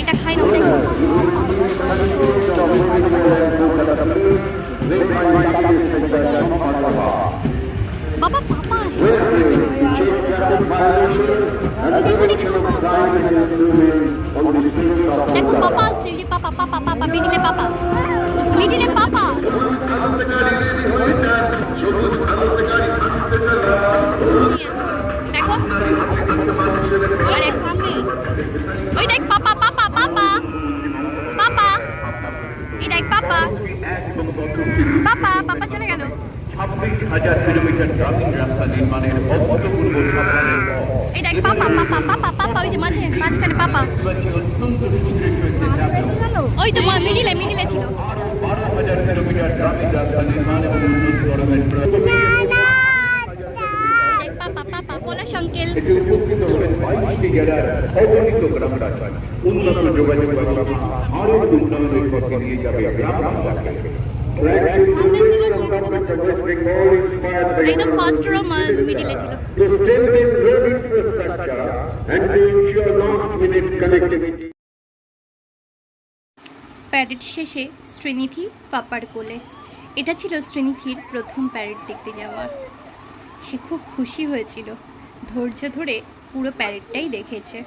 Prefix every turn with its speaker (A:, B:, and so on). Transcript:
A: এটা খাই না বাবা পাপা দেখো, পাপা আসছে। যে পাপা পাপা পাপা মিডিলে পাপা। মিডিলে দেখো আর এক সামনে। ওই দেখ পাপা পাপা পাপা। পাপা। এই দেখ পাপা। পাপা পাপা চলে গেল। এই দেখ পাপা পাপা পাপা পাপা ওই যে মাঝে মাঝখানে পাপা। ওই তো মিডিলে মিডিলে ছিল।
B: এতে উপকৃত হবেন বাইশটি জেলার অগণিত গ্রামরাজ্য উন্নত যোগাযোগ ব্যবস্থা আরও উন্নয়নের পথে নিয়ে যাবে গ্রাম
A: ছিল একদম ফার্স্ট রো মিডিলে ছিল
B: To strengthen road infrastructure and to ensure last minute connectivity.
A: Parade শেষে শ্রীনিধি পাপার কোলে। এটা ছিল শ্রীনিধির প্রথম প্যারেড দেখতে যাওয়া। সে খুব খুশি হয়েছিল। ধৈর্য ধরে পুরো প্যারেডটাই দেখেছে।